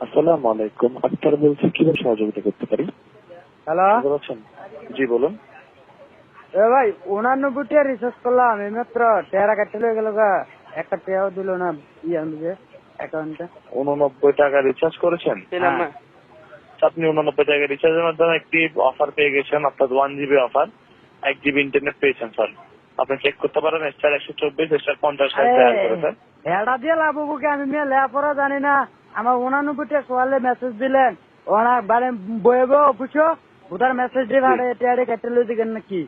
আসসালামু আলাইকুম। আক্তার বলছি কীভাবে সহযোগিতা করতে পারি? হ্যালো? জি বলুন। এ ভাই উনানব্বই টিয়া রিচার্জ করলাম এই মাত্র কাটতে লয়ে গেল একটা টেয়াও দিল না ইয়ে অ্যাকাউন্টে উননব্বই টাকা রিচার্জ করেছেন? হ্যাঁ। আপনি উননব্বই টাকা রিচার্জের মাধ্যমে একটি অফার পেয়ে গেছেন অর্থাৎ ওয়ান জিবি অফার এক জিবি ইন্টারনেট পেয়েছেন স্যার আপনি চেক করতে পারেন স্টার একশো চব্বিশ স্টার পঞ্চাশ টাকা করে স্যার এটা দিয়ে লাভ হব কি? আমি মেয়ে লেখাপড়া জানি না। আমার উনানব্বই টিয়া কোয়ালে মেসেজ দিলেন ওনা বারে বয়ে বয়ে অফিসও ওটার মেসেজ দিয়ে ভাড়ে কাটতে লয়ে দিকেন নাকি?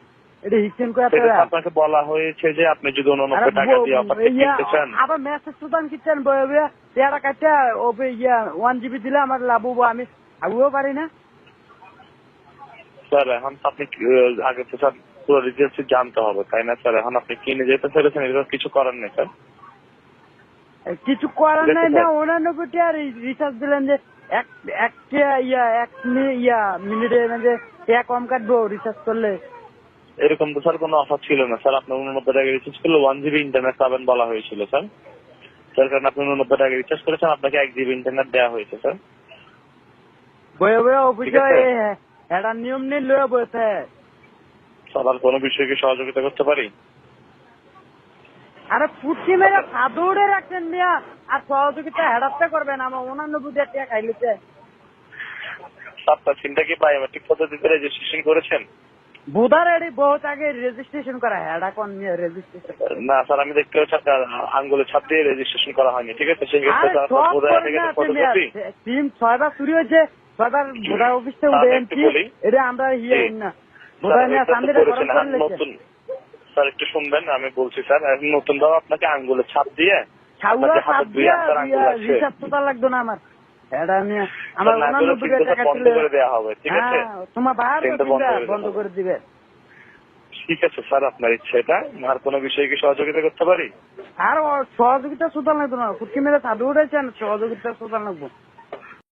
এটা হিসেন করে আপনাকে বলা হয়েছে যে আপনি যদি উননব্বই টাকা দিয়ে কিনতে চান আবার মেসেজ সুদান কিচ্ছেন বয়ে বয়ে টেয়ারা কাটতে ও ইয়া ওয়ান জিবি দিলে আমার লাভ হব আমি। আগুও পারি না। স্যার এখন আপনি আগে তো স্যার পুরো ডিটেলস জানতে হবে তাই না স্যার? এখন আপনি কিনে যেতে পেরেছেন এরকম কিছু করার নেই স্যার। কিছু করার নাই না পারেন। উনানব্বই টিয়া রিচার্জ দিলেন যে এক এক টিয়া ইয়া এক ইয়া মিনিটে মানে টিয়া কম কাটবো রিচার্জ করলে। এরকম তো স্যার কোনো অফার ছিল না। স্যার আপনি উননব্বই টাকা রিচার্জ করলে ওয়ান জিবি ইন্টারনেট পাবেন বলা হয়েছিল স্যার। যার কারণে আপনি উননব্বই টাকা রিচার্জ করেছেন আপনাকে এক জিবি ইন্টারনেট দেওয়া হয়েছে স্যার। বয়ে বয়ে অফিসে। এটা নিয়ম নিয়ে লয়ে বসে। স্যার আর কোনো বিষয়ে কি সহযোগিতা করতে পারি? আরে ফুটকি মেরে সাদৌড়ে রাখছেন মিয়া। আর সহযোগিতা হেডাতে করবেন। আমার উনানব্বই টিয়া খাইলিতে আপনার সিমটা কি বায়োমেট্রিক পদ্ধতিতে রেজিস্ট্রেশন করেছেন? বুধার এডি বহুত আগে রেজিস্ট্রেশন করা। কোন নিয়ে রেজিস্ট্রেশন না স্যার আমি দেখতে পাচ্ছি আপনার আঙ্গুলে ছাপ দিয়ে রেজিস্ট্রেশন করা হয়নি ঠিক আছে? সেই ক্ষেত্রে আপনার ফটোকপি মিয়া। ছয়বার চুরি হয়েছে। ছয়বার বোধার অফিস উঠে এটা আমরা ইয়ে না। বোধার নিয়ে সামনে করেছেন নতুন। স্যার একটু শুনবেন আমি বলছি স্যার নতুন ভাবে আপনাকে আঙ্গুলে ছাপ দিয়ে লাগতো না আমার। ঠিক আছে? হ্যাঁ ঠিক আছে স্যার আপনার ইচ্ছে এটা আর কোনো বিষয়ে কি সহযোগিতা করতে পারি? আর সহযোগিতা সুতাল লাগতো না। ফুটকি মেরে সাধু উঠেছেন সহযোগিতা সুতাল লাগবো।